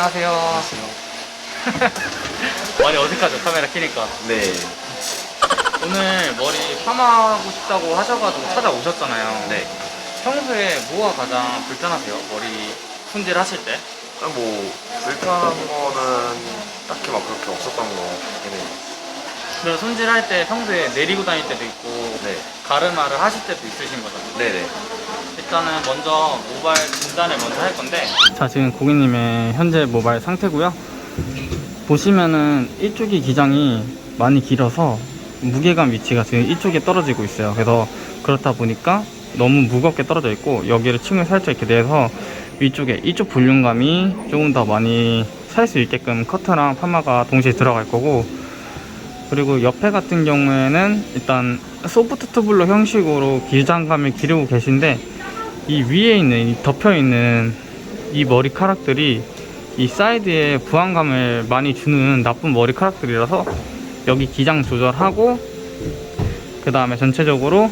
안녕하세요. 많이 어색하죠 카메라 켜니까. 네. 오늘 머리 파마하고 싶다고 하셔가지고 찾아오셨잖아요. 네. 평소에 뭐가 가장 불편하세요? 머리 손질 하실 때? 아, 뭐, 불편한 거는 딱히 막 그렇게 없었던 거 같긴 해요. 그리고 손질할 때 평소에 내리고 다닐 때도 있고 네. 가르마를 하실 때도 있으신 거잖아요. 네네. 일단은 먼저 모발 진단을 먼저 할 건데. 자 지금 고객님의 현재 모발 상태고요. 보시면은 이쪽이 기장이 많이 길어서 무게감 위치가 지금 이쪽에 떨어지고 있어요. 그래서 그렇다 보니까 너무 무겁게 떨어져 있고 여기를 층을 살짝 이렇게 내서 위쪽에 이쪽 볼륨감이 조금 더 많이 살 수 있게끔 커트랑 파마가 동시에 들어갈 거고 그리고 옆에 같은 경우에는 일단 소프트 투블로 형식으로 기장감을 기르고 계신데 이 위에 있는 이 덮여 있는 이 머리카락들이 이 사이드에 부항감을 많이 주는 나쁜 머리카락들이라서 여기 기장 조절하고 그 다음에 전체적으로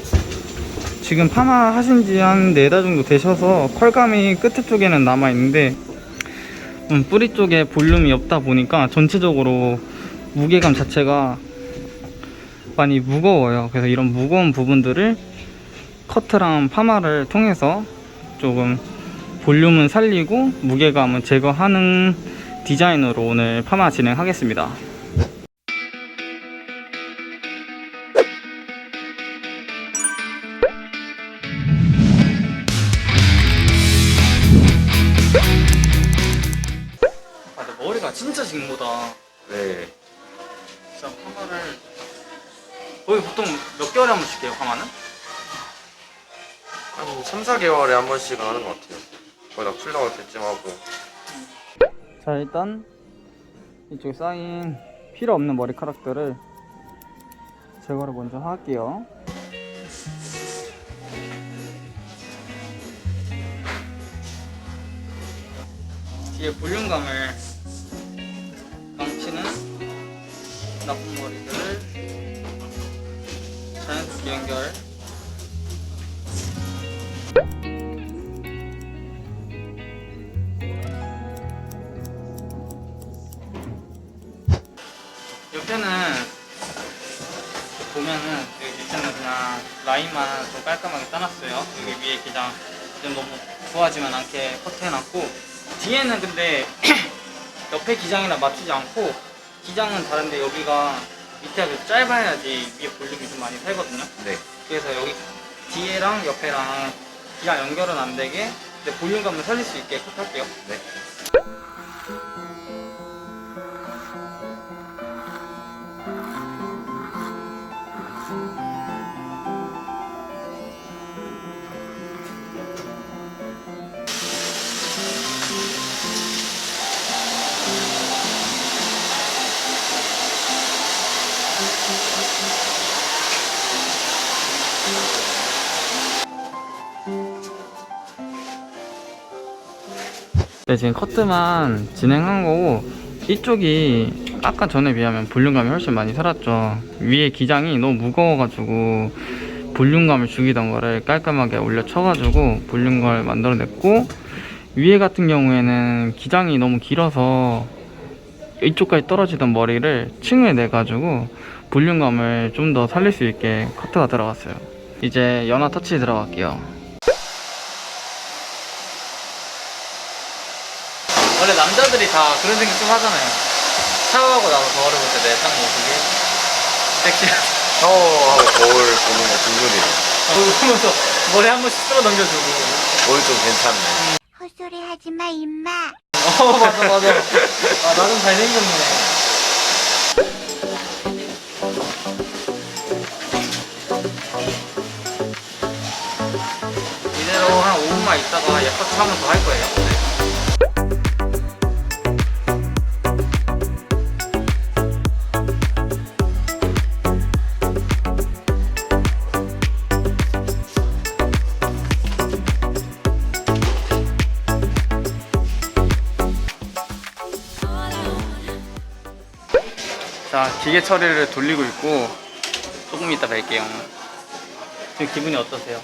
지금 파마 하신 지한네달 정도 되셔서 컬감이 끝에 쪽에는 남아 있는데 음, 뿌리 쪽에 볼륨이 없다 보니까 전체적으로 무게감 자체가 많이 무거워요. 그래서 이런 무거운 부분들을 커트랑 파마를 통해서 조금 볼륨은 살리고 무게감은 제거하는 디자인으로 오늘 파마 진행하겠습니다. 아, 근데 머리가 진짜 긴 거다. 네. 진짜 파마를 거의 보통 몇 개월에 한 번씩 해요 파마는? 한 3, 4개월에 한 번씩 하는 것 같아요. 거의 다 풀나올 때쯤 하고. 자 일단 이쪽에 쌓인 필요 없는 머리카락들을 제거를 먼저 할게요 뒤에 볼륨감을 감추는 나쁜 머리들을 자연스럽게 연결 옆에는 보면은 여기 밑에는 그냥 라인만 좀 깔끔하게 따놨어요. 여기 위에 기장 좀 너무 부하지만 않게 커트해놨고 뒤에는 근데 옆에 기장이랑 맞추지 않고 기장은 다른데 여기가 밑에가 좀 짧아야지 위에 볼륨이 좀 많이 살거든요. 네. 그래서 여기 뒤에랑 옆에랑 기장 연결은 안 되게 근데 볼륨감을 살릴 수 있게 컷할게요. 네. 네, 지금 커트만 진행한 거고 이쪽이 아까 전에 비하면 볼륨감이 훨씬 많이 살았죠. 위에 기장이 너무 무거워가지고 볼륨감을 죽이던 거를 깔끔하게 올려 쳐가지고 볼륨감을 만들어냈고 위에 같은 경우에는 기장이 너무 길어서 이쪽까지 떨어지던 머리를 층을 내가지고 볼륨감을 좀 더 살릴 수 있게 커트가 들어갔어요. 이제 연화 터치 들어갈게요. 원래 남자들이 다 그런 생각 좀 하잖아요. 샤워하고 나서 거울을 볼 때 내 딱 모습이 섹시하다. 샤워하고 거울 보는 거 등급이에요. 그러면서 머리 한 번씩 쓸어 넘겨주고. 거울 좀 괜찮네. 헛소리 하지 마, 임마. 어, 맞아, 맞아. 아, 나 좀 잘생겼네. 이대로 한 5분만 있다가 예뻐트 한번 더할 거예요. 자, 기계 처리를 돌리고 있고 조금 이따 뵐게요. 지금 기분이 어떠세요?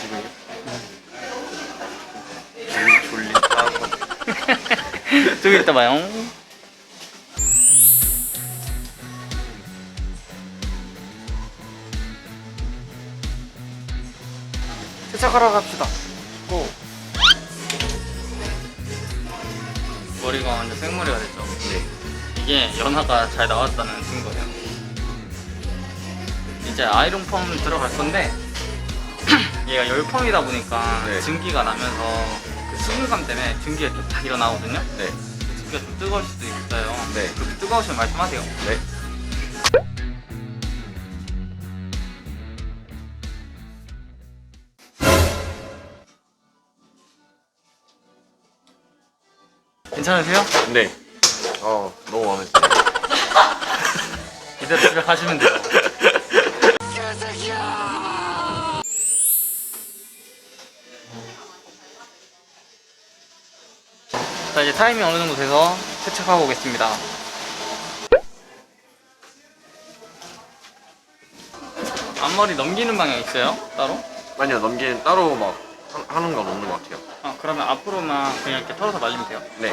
지금 졸- 졸리다고. 저기 이따 봐요. 세차하러 갑시다. 고. 머리가 완전 생머리가 됐죠. 네. 이게 연화가 잘 나왔다는 증거예요. 이제 아이론 펌 들어갈 건데 얘가 열펌이다 보니까 네. 증기가 나면서 그 수분감 때문에 증기가 좀딱 일어나거든요. 네. 증기가 좀 뜨거울 수도 있어요. 네. 그렇게 뜨거우시면 말씀하세요. 네. 괜찮으세요? 네. 어, 너무 마음에 들어요. 이대로 집에 가시면 돼요. 자 이제 타이밍 어느 정도 돼서 세척하고 오겠습니다. 앞머리 넘기는 방향 있어요? 따로? 아니요, 넘기는 따로 막 하- 하는 건 없는 것 같아요. 아 그러면 앞으로만 그냥 이렇게 털어서 말리면 돼요. 네.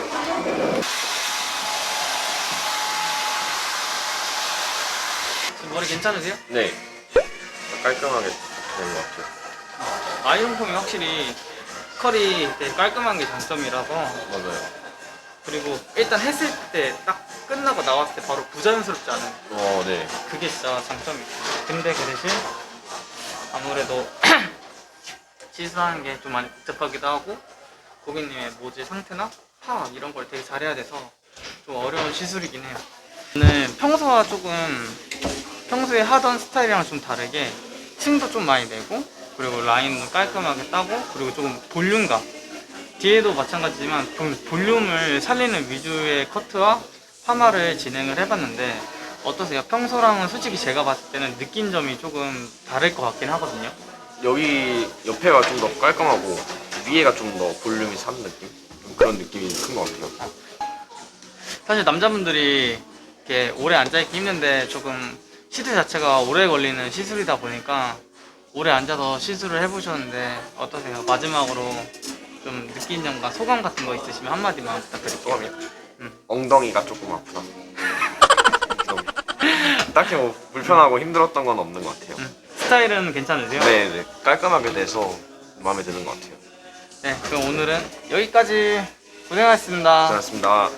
지금 머리 괜찮으세요? 네. 깔끔하게 되는 것 같아요. 아이론 폼이 확실히 컬이 되게 깔끔한 게 장점이라서 맞아요. 그리고 일단 했을 때 딱 끝나고 나왔을 때 바로 부자연스럽지 않은 어, 네. 그게 진짜 장점이에요. 근데 그 대신 아무래도 시술하는 게 좀 많이 복잡하기도 하고 고객님의 모질 상태나 파악 이런 걸 되게 잘해야 돼서 좀 어려운 시술이긴 해요. 저는 평소와 조금 평소에 하던 스타일이랑 좀 다르게 층도 좀 많이 내고 그리고 라인도 깔끔하게 따고 그리고 조금 볼륨감 뒤에도 마찬가지지만 좀 볼륨을 살리는 위주의 커트와 파마를 진행을 해봤는데 어떠세요? 평소랑은 솔직히 제가 봤을 때는 느낀 점이 조금 다를 것 같긴 하거든요. 여기 옆에가 좀 더 깔끔하고 위에가 좀 더 볼륨이 산 느낌? 좀 그런 느낌이 큰 것 같아요. 사실 남자분들이 이렇게 오래 앉아있기 힘든데 조금 시트 자체가 오래 걸리는 시술이다 보니까 오래 앉아서 시술을 해보셨는데 어떠세요? 마지막으로 좀 느낀 점과 소감 같은 거 있으시면 한마디만 부탁드릴게요. 소감이요? 음. 엉덩이가 조금 아프다. 좀 딱히 뭐 불편하고 힘들었던 건 없는 것 같아요. 음. 스타일은 괜찮으세요? 네, 네. 깔끔하게 돼서 마음에 드는 것 같아요. 네, 그럼 오늘은 여기까지 고생하셨습니다. 고생하셨습니다.